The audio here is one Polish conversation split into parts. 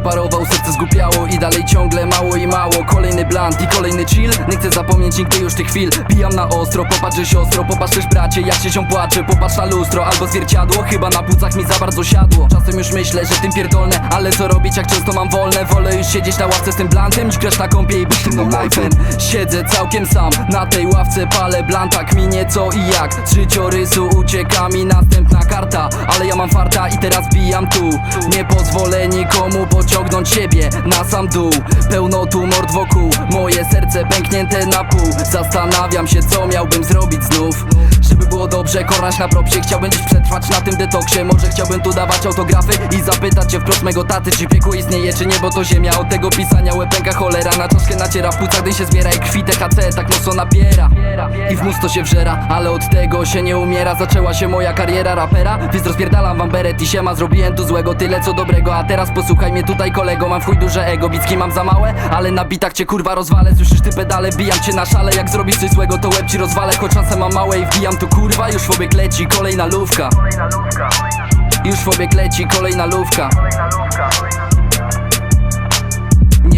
wyparował, serce zgubiało I dalej ciągle mało i mało. Kolejny blunt i kolejny chill. Nie chcę zapomnieć nigdy już tych chwil. Bijam na ostro, popatrz siostro Popatrz też bracie, jak się się płacze Popatrz na lustro albo zwierciadło Chyba na płucach mi za bardzo siadło. Czasem już myślę, że tym pierdolne Ale co robić jak często mam wolne? Wolę już siedzieć na ławce z tym blantem Niż grać na kąpie i być tym no life'em Siedzę całkiem sam Na tej ławce palę blanta Kminie co i jak. Z życiorysu ucieka mi następna karta Ale ja mam farta i teraz bijam tu. Nie pozwolę nikomu pociągnąć siebie na sam dół. Pełno tu mord wokół Moje serce pęknięte na pół. Zastanawiam się co miałbym zrobić znów było dobrze, korać na propsie. Chciałbym dziś przetrwać na tym detoksie. Może chciałbym tu dawać autografy I zapytać cię wprost mego taty Czy piekło istnieje, czy niebo to ziemia Od tego pisania łepenka cholera. Na czaszkę naciera w płucach, gdy się zbiera I krwi THC tak mocno nabiera I w mus to się wżera Ale od tego się nie umiera. Zaczęła się moja kariera rapera Więc rozpierdalam wam beret i siema Zrobiłem tu złego, tyle co dobrego. A teraz posłuchaj mnie tutaj kolego. Mam w chuj duże ego, bicki mam za małe Ale na bitach cię kurwa rozwalę. Słyszysz ty pedale, bijam cię na szale. Jak zrobisz coś złego, to łeb ci rozwalę Choć czasem mam małe i wbijam tu kurwa Już w obieg leci kolejna lówka. Już w obieg leci kolejna lówka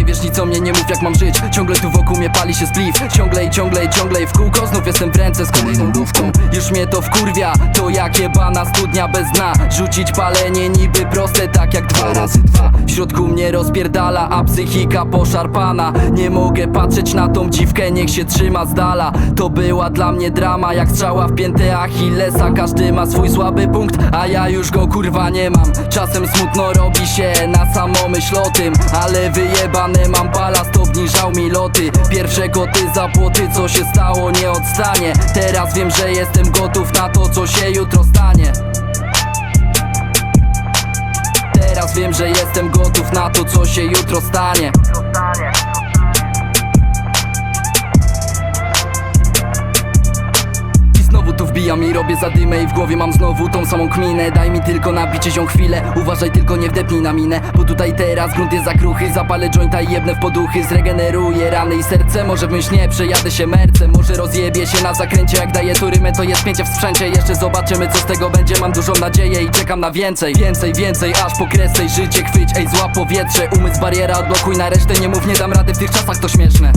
Nie wiesz nic o mnie, nie mów jak mam żyć. Ciągle tu wokół mnie pali się spliff Ciągle i ciągle i ciągle i w kółko Znów jestem w ręce z kolejną lówką Już mnie to wkurwia, to jak jebana studnia bez dna. Rzucić palenie niby proste, tak jak dwa razy dwa. W środku mnie rozpierdala, a psychika poszarpana. Nie mogę patrzeć na tą dziwkę, niech się trzyma z dala. To była dla mnie drama, jak strzała w piętę Achillesa. Każdy ma swój słaby punkt, a ja już go kurwa nie mam. Czasem smutno robi się na samą myśl o tym Ale wyjebane mam balast, obniżał mi loty. Pierwsze koty za płoty, co się stało nie odstanie. Teraz wiem, że jestem gotów na to, co się jutro stanie. Teraz wiem, że jestem gotów na to, co się jutro stanie wbijam i robię zadymę I w głowie mam znowu tą samą kminę. Daj mi tylko nabicie się chwilę Uważaj tylko nie wdepnij na minę. Bo tutaj teraz grunt jest za kruchy Zapalę jointa i jebnę w poduchy. Zregeneruję rany i serce Może w nie przejadę się mercem. Może rozjebie się na zakręcie Jak daję tu rymę to jest pięcie w sprzęcie. Jeszcze zobaczymy co z tego będzie Mam dużą nadzieję i czekam na więcej. Więcej, więcej, aż po kresej Życie chwyć, ej złap powietrze Umysł bariera odblokuj na resztę Nie mów nie dam rady w tych czasach To śmieszne